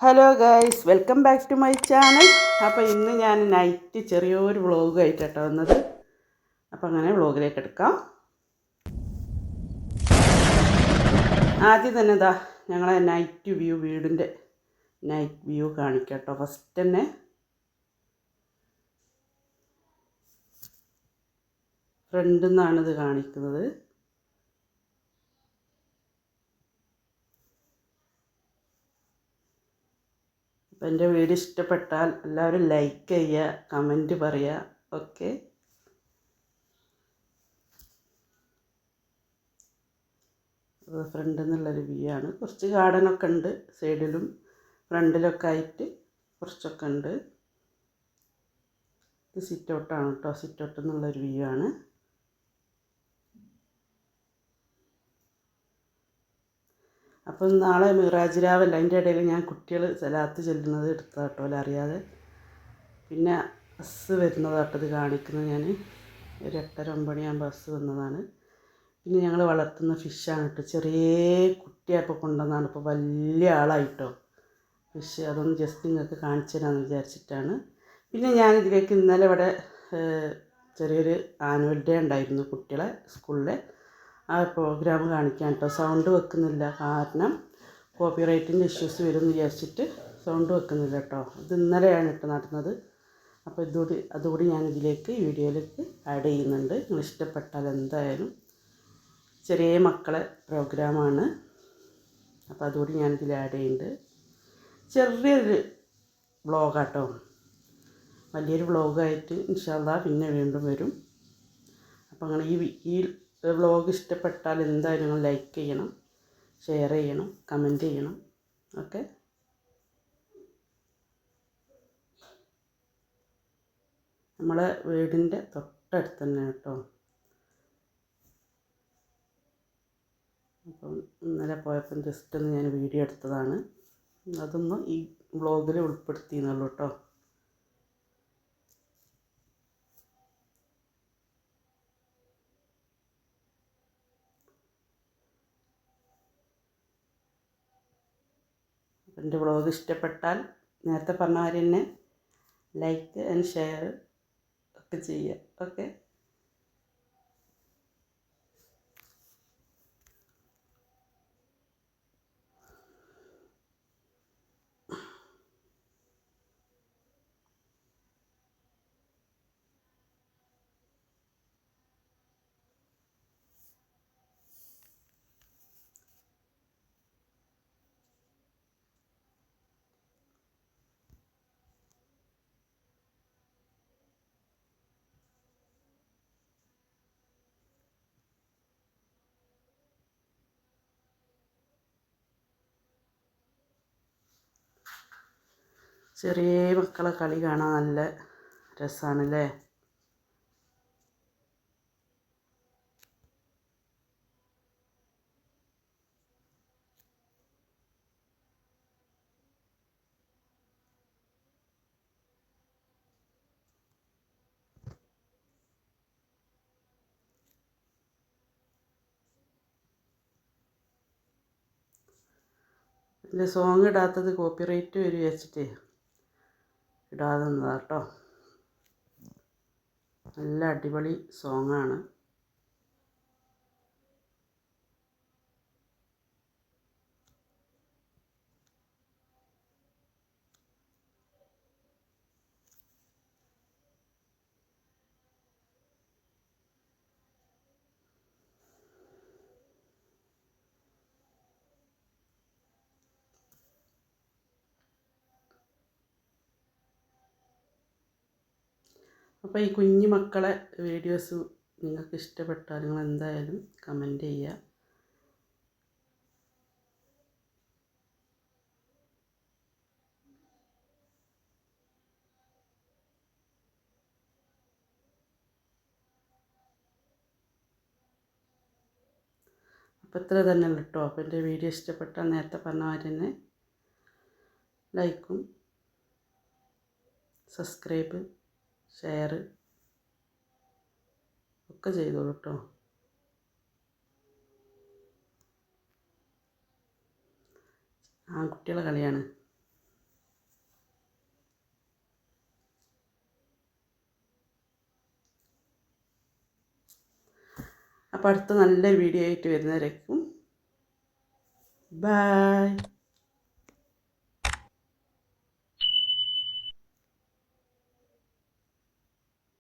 Hello guys welcome back to my channel അപ്പോൾ ഇന്ന് ഞാൻ നൈറ്റ് ചെറിയൊരു വ്ളോഗ് ആയിട്ടാണ് വന്നത്. അപ്പോൾ അങ്ങനെ വ്ളോഗിലേക്ക് എടുക്കാം. ആദ്യം തന്നെ ഇതാ ഞങ്ങളെ നൈറ്റ് വ്യൂ വീടിന്റെ നൈറ്റ് വ്യൂ കാണിക്കാം കേട്ടോ ഫസ്റ്റ് തന്നെ. ഫ്രണ്ടിൽ നിന്നാണിത് കാണിക്കുന്നത്. അപ്പോൾ എന്റെ വീഡിയോ ഇഷ്ടപ്പെട്ടാൽ എല്ലാവരും ലൈക്ക് ചെയ്യുക കമന്റ് പറയുക. ഓക്കെ ഫ്രണ്ടിൽ നിന്നുള്ളൊരു വ്യൂ ആണ്. കുറച്ച് ഗാർഡനൊക്കെ ഉണ്ട്. സൈഡിലും ഫ്രണ്ടിലൊക്കെ ആയിട്ട് കുറച്ചൊക്കെ ഉണ്ട്. ഇത് സിറ്റ് ഔട്ടാണ് കേട്ടോ സിറ്റ് ഔട്ട് എന്നുള്ളൊരു വ്യൂ ആണ്. അപ്പം നാളെ മിറാജ് രാവല്ല. അതിന്റെ ഇടയിൽ ഞാൻ കുട്ടികൾ സലാത്ത് ചെല്ലുന്നത് എടുത്ത കേട്ടോ അറിയാതെ പിന്നെ ബസ് വരുന്നതാട്ടോ ഇത് കാണിക്കുന്നത് ഞാൻ. ഒരു എട്ടര ഒമ്പണിയാകുമ്പോൾ ബസ് വന്നതാണ്. പിന്നെ ഞങ്ങൾ വളർത്തുന്ന ഫിഷാണ് കേട്ടോ. ചെറിയ കുട്ടിയായപ്പോൾ കൊണ്ടുവന്നതാണ്. ഇപ്പോൾ വലിയ ആളായിട്ടോ. ഫിഷ് അതൊന്ന് ജസ്റ്റ് നിങ്ങൾക്ക് കാണിച്ചു തരാമെന്ന് വിചാരിച്ചിട്ടാണ്. പിന്നെ ഞാൻ ഇതിലേക്ക് ഇന്നലെ ഇവിടെ ചെറിയൊരു ആനുവൽ ഡേ ഉണ്ടായിരുന്നു കുട്ടികളെ സ്കൂളിലെ. ആ പ്രോഗ്രാം കാണിക്കാൻ കേട്ടോ സൗണ്ട് വെക്കുന്നില്ല. കാരണം കോപ്പിറൈറ്റിന്റെ ഇഷ്യൂസ് വരും എന്ന് വിചാരിച്ചിട്ട് സൗണ്ട് വെക്കുന്നില്ല കേട്ടോ ഇത് ഇന്നലെയാണ് കേട്ടോ നടന്നത്. അപ്പോൾ ഇതുകൂടി അതുകൂടി ഞാൻ ഇതിലേക്ക് വീഡിയോയിലേക്ക് ആഡ് ചെയ്യുന്നുണ്ട്. നിങ്ങൾ ഇഷ്ടപ്പെട്ടാൽ എന്തായാലും ചെറിയ മക്കളെ പ്രോഗ്രാമാണ് അപ്പോൾ അതുകൂടി ഇതിൽ ആഡ് ചെയ്യുന്നുണ്ട്. ചെറിയൊരു വ്ളോഗാട്ടോ വലിയൊരു വ്ളോഗായിട്ട് ഇൻഷാല്ല പിന്നെ വീണ്ടും വരും. അപ്പോൾ അങ്ങനെ ഈ ഈ വ്ളോഗ് ഇഷ്ടപ്പെട്ടാൽ എന്തായാലും ലൈക്ക് ചെയ്യണം ഷെയർ ചെയ്യണം കമന്റ് ചെയ്യണം. ഓക്കെ നമ്മളെ വീടിന്റെ തൊട്ടടുത്ത് തന്നെ കേട്ടോ. അപ്പം ഇന്നലെ പോയപ്പം ജസ്റ്റ് ഒന്ന് ഞാൻ വീഡിയോ എടുത്തതാണ്. അതൊന്നും ഈ വ്ളോഗിൽ ഉൾപ്പെടുത്തിയെന്നുള്ളൂ കേട്ടോ. എന്റെ വ്ളോഗ് ഇഷ്ടപ്പെട്ടാൽ നേരത്തെ പറഞ്ഞ മാതിരി തന്നെ ലൈക്ക് ആൻഡ് ഷെയർ ഒക്കെ ചെയ്യുക. ഓക്കെ? ചെറിയ മക്കളെ കളി കാണാൻ നല്ല രസമാണല്ലേ ഇതിൽ സോങ് ഇടാത്തത് കോപ്പിറൈറ്റ് വരും വെച്ചിട്ടേ ഇടാതെ നിന്നതാട്ടോ നല്ല അടിപൊളി സോങ്ങാണ് അപ്പോൾ ഈ കുഞ്ഞു മക്കളെ വീഡിയോസ് നിങ്ങൾക്ക് ഇഷ്ടപ്പെട്ടാൽ നിങ്ങൾ എന്തായാലും കമന്റ് ചെയ്യുക. അപ്പോൾ ഇത്ര തന്നെ കേട്ടോ അപ്പോൾ എന്റെ വീഡിയോ ഇഷ്ടപ്പെട്ടാൽ നേരത്തെ പറഞ്ഞ മാതിരി തന്നെ ലൈക്കും സബ്സ്ക്രൈബ് ഷെയർ ഒക്കെ ചെയ്തോളൂ കേട്ടോ ആ കുട്ടികളെ കളിയാണ്. അപ്പോൾ അടുത്ത നല്ലൊരു വീഡിയോ ആയിട്ട് വരുന്നവരേക്കും. ബായ്